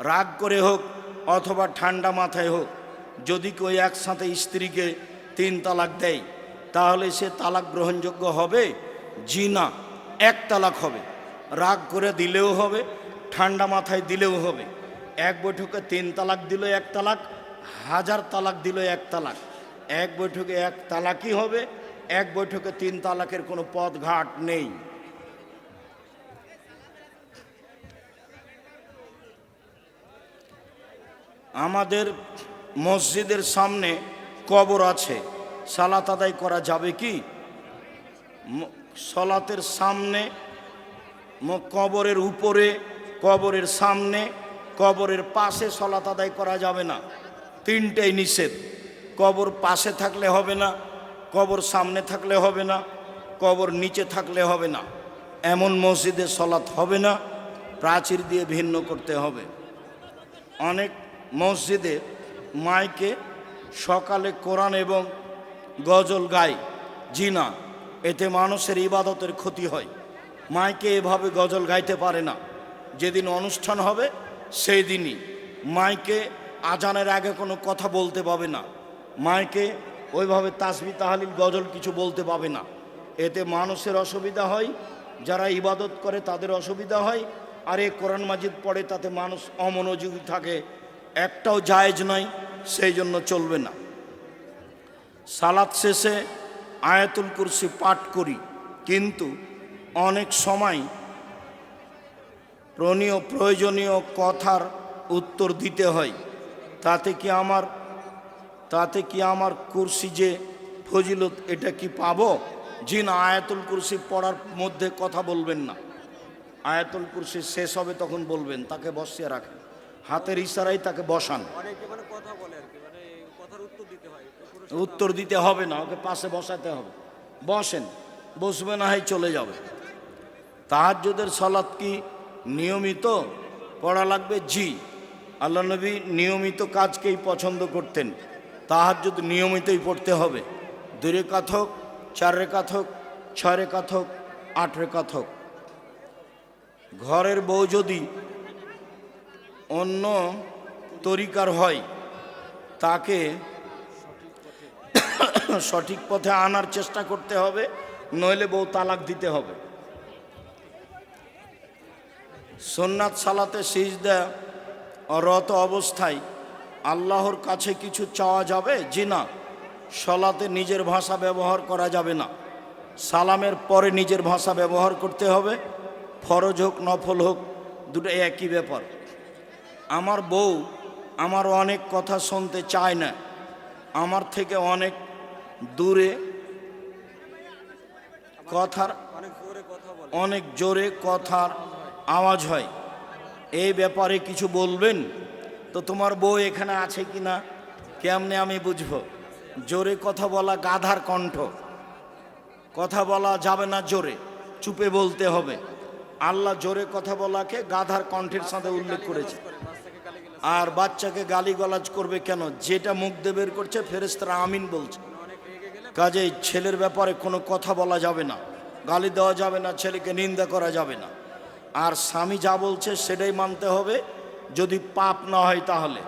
রাগ করে হোক অথবা ঠান্ডা মাথায় হোক, যদি কেউ একসাথে স্ত্রীকে তিন তালাক দেয়, তাহলে সে তালাক গ্রহণযোগ্য হবে? জি না, এক তালাক হবে। রাগ করে দিলেও হবে, ঠান্ডা মাথায় দিলেও হবে। এক বৈঠকে তিন তালাক দিল এক তালাক, হাজার তালাক দিল এক তালাক। এক বৈঠকে এক তালাকই হবে, এক বৈঠকে তিন তালাকের কোনো পথ ঘাট নেই। আমাদের মসজিদের সামনে কবর আছে। সালাত আদায় করা যাবে কি? সলাতের সামনে কবরের উপরে, কবরের সামনে, কবরের পাশে সলাত আদায় করা যাবে না। তিনটেই নিষেধ। কবর পাশে থাকলে হবে না, কবর সামনে থাকলে হবে না, কবর নিচে থাকলে হবে না। এমন মসজিদে সলাৎ হবে না, প্রাচীর দিয়ে ভিন্ন করতে হবে। অনেক মসজিদে মাইকে সকালে কোরআন এবং গজল গায় জিনা এতে মানুষের ইবাদতের ক্ষতি হয়। মাইকে এভাবে গজল গাইতে পারে না। যেদিন অনুষ্ঠান হবে, সেই দিনই। মাইকে আজানের আগে কোনো কথা বলতে পাবে না। মাইকে ওইভাবে তাসবি তাহালিল গজল কিছু বলতে পাবে না। এতে মানুষের অসুবিধা হয়, যারা ইবাদত করে তাদের অসুবিধা হয়, আর এ কোরআন মাজিদ পড়ে তাতে মানুষ অমনোযোগী থাকে। একটাও জায়েজ নয় সেই জন্য চলবে না। সালাত শেষে আয়াতুল কুরসি পাঠ করি, কিন্তু অনেক সময় প্রণীয় প্রয়োজনীয় কথার উত্তর দিতে হয়। তাতে কি আমার, তাতে কি আমার কুরসি যে ফজিলত, এটা কি পাব? জি না আয়াতুল কুরসি পড়ার মধ্যে কথা বলবেন না। আয়াতুল কুরসি শেষ হবে তখন বলবেন, তাকে বসিয়ে রাখেন। হাতের ইশারায় তাকে বসান। মানে মানে উত্তর দিতে হবে না ওকে পাশে বসাতে হবে। বসেন বসবে না হয় চলে যাবে। তাহাজ্জুদের সালাত কি নিয়মিত? পড়া লাগবে? জি। আল্লাহ নবী নিয়মিত কাজকেই পছন্দ করতেন। তাহাজ্জুদ নিয়মিতই পড়তে হবে। দুই রেখাত হোক চার রেখাত হোক ছয় রেখাত হোক আট রেখাত হোক। ঘরের বউ যদি অন্য তরিকার হয়, তাকে সঠিক পথে আনার চেষ্টা করতে হবে, নইলে বউ তালাক দিতে হবে। সোননাথ সালাতে সিজদা রত অবস্থায় আল্লাহর কাছে কিছু চাওয়া যাবে? জি না। সলাতে নিজের ভাষা ব্যবহার করা যাবে না। সালামের পরে নিজের ভাষা ব্যবহার করতে হবে। ফরজ হোক, নফল হোক, দুটো একই ব্যাপার। আমার বউ আমার অনেক কথা শুনতে চায় না। আমার থেকে অনেক দূরে কথার অনেক জোরে কথার আওয়াজ হয়। এই ব্যাপারে কিছু বলবেন? তো তোমার বউ এখানে আছে কি না কেমনে আমি বুঝব? জোরে কথা বলা গাধার কণ্ঠ। কথা বলা যাবে না জোরে, চুপে বলতে হবে। আল্লাহ জোরে কথা বলাকে গাধার কণ্ঠের সাথে উল্লেখ করেছে। করে বাচ্চাকে গালি গেলে আর বাচ্চাকে গালিগালাজ করবে কেন? যেটা মুখ দিয়ে বের করছে ফেরেস্তারা আমিন বলছে। কাজেই ছেলের ব্যাপারে কোনো কথা বলা যাবে না। গালি দেওয়া যাবে না, ছেলেকে নিন্দা করা যাবে না। আর স্বামী যা বলছে সেটাই মানতে হবে। যদি পাপ না হয় তাহলে।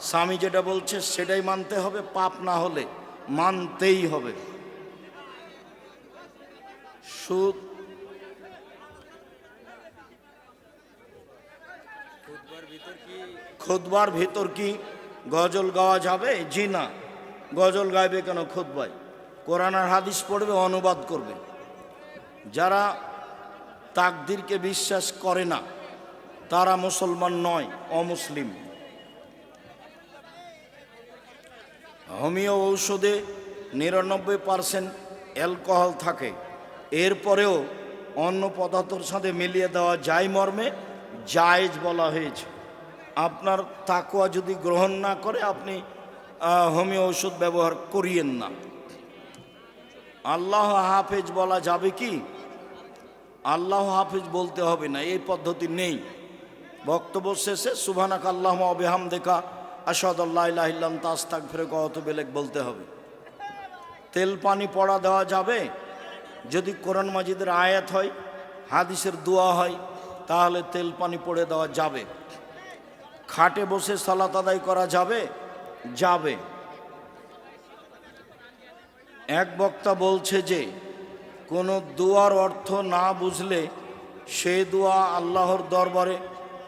স্বামী যেটা বলছে সেটাই মানতে হবে, পাপ না হলে মানতেই হবে। সুদ খুদবার ভিতর কি খুদবার ভেতর কি গজল গাওয়া যাবে? জি না। গজল গাইবে কেন খুদবাই কোরআন হাদিস পড়বে, অনুবাদ করবে। যারা তাকদিরকে বিশ্বাস করে না, তারা মুসলমান নয়, অমুসলিম। হোমিও ঔষধে নিরানব্বই পার্সেন্ট অ্যালকোহল থাকে। এরপরেও অন্য পদার্থের সাথে মিলিয়ে দেওয়া যায় মর্মে জায়েজ বলা হয়েছে। আপনার তাকুয়া যদি গ্রহণ না করে, আপনি হোমিও ওষুধ ব্যবহার করিয়েন না। আল্লাহ হাফেজ বলা যাবে কি? আল্লাহ হাফেজ বলতে হবে না, এই পদ্ধতি নেই। বক্তব্য শেষে সুভানাক আল্লাহ অবেহাম দেখা আসাদ আল্লাহ তাস্তাক ফেরে কত বেলেগ বলতে হবে। তেল পানি পড়া দেওয়া যাবে। যদি কোরআন মাজিদের আয়াত হয়, হাদিসের দোয়া হয়, তাহলে তেল পানি পড়ে দেওয়া যাবে। খাটে বসে সালাত আদায় করা যাবে? যাবে। এক বক্তা বলছে যে, কোনো দোয়ার অর্থ না বুঝলে সে দোয়া আল্লাহর দরবারে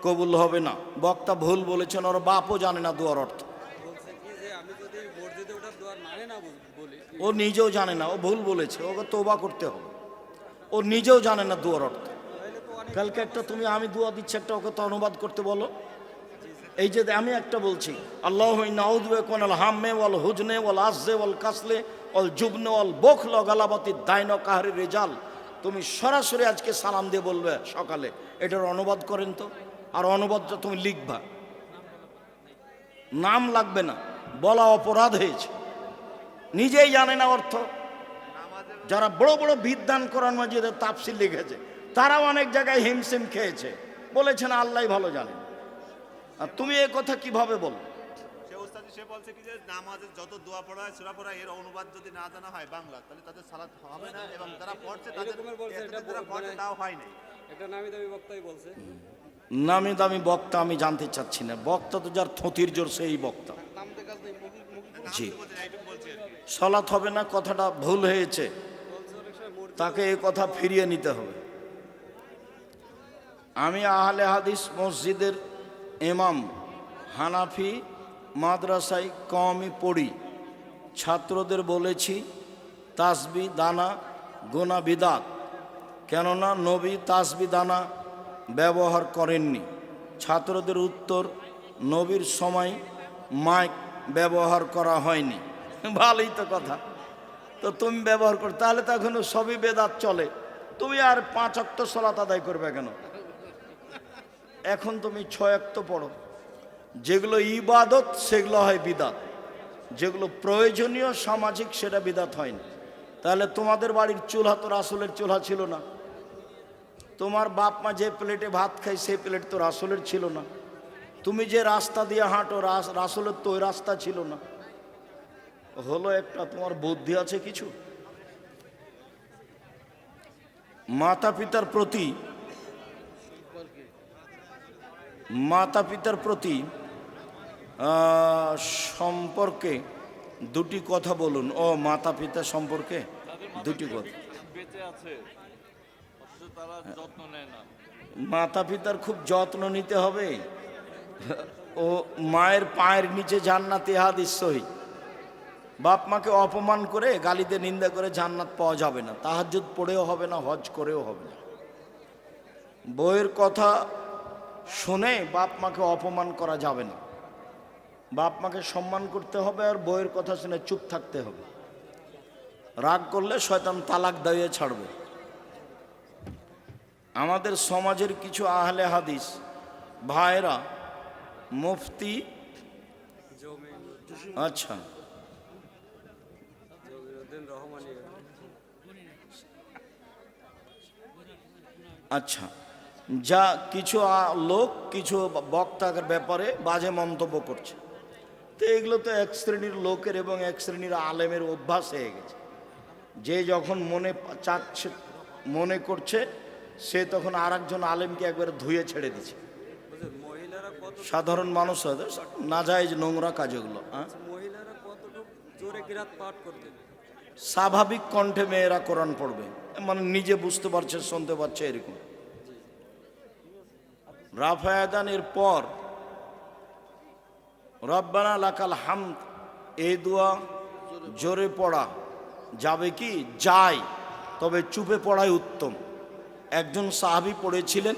কবুল হবে না। বক্তা ভুল বলেছেন, ওর বাপও জানে না দোয়ার অর্থ। ও নিজেও জানে না, ও ভুল বলেছে, ওকে তোবা করতে হবে। ও নিজেও জানে না দোয়ার অর্থ। কালকে একটা তুমি আমি দোয়া দিচ্ছি, একটা ওকে তো অনুবাদ করতে বলো। এই যে আমি একটা বলছি, আল্লাহ হাম্মে হুজনে কাসলে গালাবাতি দাইন কাহারি রেজাল। তুমি সরাসরি আজকে সালাম দিয়ে বলবে সকালে, এটার অনুবাদ করেন তো। আর অনুবাদটা তুমি লিখবা। নাম লাগবে না, বলা অপরাধ হয়েছে। নিজেই জানে না অর্থ। যারা বড় বড় বিদ্যান কোরআন মাজিদের তাপসিল লিখেছে, তারাও অনেক জায়গায় হিমসিম খেয়েছে। বলেছেন আল্লাহ ভালো জানেন আর তুমি এ কথা কীভাবে বলো? সে ওস্তাদি সে বলছে কি যে নামাজের যত দোয়া পড়া হয় সূরা পড়া এর অনুবাদ যদি না জানা হয় বাংলা তাহলে তাদের সালাত হবে না এবং যারা পড়ছে তাদের বলছে, এটা যারা বল- পড়ছে মানে- তাও হয় একটা নামি দামি বক্তাই বলছে। নামি দামি বক্তা আমি জানতে চাচ্ছি না। বক্তা তো যার থতির জোর সেই বক্তা। জি। সলাৎ হবে না কথাটা ভুল হয়েছে। তাকে এ কথা ফিরিয়ে নিতে হবে। আমি আহলে হাদিস মসজিদের ইমাম হানাফি, মাদ্রাসায় কমই পড়ি। ছাত্রদের বলেছি, তাসবি দানা গোনা বিদাত। কেননা নবী তাসবি দানা ব্যবহার করেননি। ছাত্রদের উত্তর, নবীর সময় মাইক ব্যবহার করা হয়নি। ভালোই তো কথা। তো তুমি ব্যবহার কর, তাহলে তো এখন সবই বেদাত চলে। তুমি আর পাঁচ অক্ত সলাত আদায় করবে কেন? এখন তুমি ছয় অক্ত পড়ো। যেগুলো ইবাদত, সেগুলো হয় বিদাত। যেগুলো প্রয়োজনীয়, সামাজিক, সেটা বিদাত হয়নি। তাহলে তোমাদের বাড়ির চুলহা তো রাসুলের চুলহা ছিল না। তোমার বাপ মা যে প্লেটে ভাত খায়, সেই প্লেট তো রাসুলের ছিল না। তুমি যে রাস্তা দিয়ে হাঁটো, রাস- রাসুলের তো ওই রাস্তা ছিল না। হলো একটা, তোমার বুদ্ধি আছে কিছু? মাতা পিতার প্রতি মাতা পিতার প্রতি সম্পর্কে দুটি কথা বলুন। ও মাতা পিতা সম্পর্কে দুটি কথা। মাতা পিতার খুব যত্ন নিতে হবে। ও, মায়ের পায়ের নিচে জান্নাতে হাদিস সহি। বাপ মাকে অপমান করে গালিতে নিন্দা করে জান্নাত পাওয়া যাবে না। তাহাজ্জুদ পড়েও হবে না, হজ করেও হবে না। বইয়ের কথা শুনে বাপ মাকে অপমান করা যাবে না। বাপ মাকে সম্মান করতে হবে আর বইয়ের কথা শুনে চুপ থাকতে হবে। রাগ করলে শয়তান তালাক দাঁড়িয়ে ছাড়বে। আমাদের সমাজের কিছু আহলে হাদিস ভাইরা মুফতি আচ্ছা। আচ্ছা। যা কিছু লোক, কিছু বক্তার ব্যাপারে বাজে মন্তব্য করছে। তো এগুলো তো এক শ্রেণির লোকের এবং এক শ্রেণির আলেমের অভ্যাস হয়ে গেছে। যে যখন মনে চাচ্ছে, মনে করছে, সে তখন আর একজন আলেমকে একবার ধুয়ে ছেড়ে দিচ্ছে। সাধারণ মানুষ হয়তো না যায় নোংরা কাজগুলো স্বাভাবিক কণ্ঠে মেয়েরা কোরআন পড়বে। মানে নিজে বুঝতে পারছে, শুনতে পারছে এরকম। রাফায়াদানের পর, রব্বানা লাকাল হামদ, এই দোয়া জোরে পড়া যাবে কি? যায়, তবে চুপে পড়াই উত্তম। একজন সাহাবি পড়েছিলেন,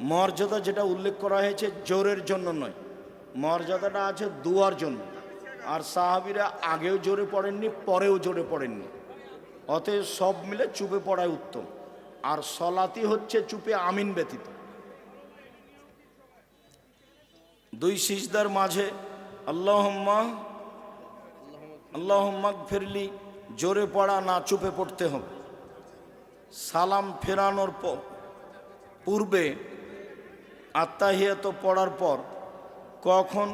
মর্যাদা যেটা উল্লেখ করা হয়েছে জোরের জন্য নয়, মর্যাদাটা আছে দুয়ার জন্য। আর সাহাবিরা আগেও জোরে পড়েননি, পরেও জোরে পড়েননি। অতএব সব মিলে চুপে পড়াই উত্তম। আর সলাতি হচ্ছে চুপে আমিন ব্যতীত। দুই সিজদার মাঝে আল্লাহম্মা আল্লাহম্মাক ফিরলি জোরে পড়া না চুপে পড়তে হবে। সালাম ফেরানোর পূর্বে আত্মাহিয়াত পড়ার পর কখন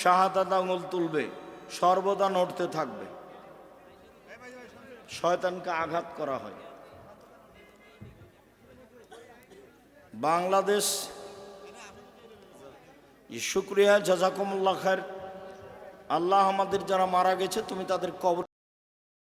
শাহাদাত আঙুল তুলবে, সর্বদা নড়তে থাকবে। শয়তানকে আঘাত করা হয়। বাংলাদেশ শুক্রিয়া জাজাকুমুল্লাহ খার আল্লাহ আমাদের যারা মারা গেছে তুমি তাদের কবর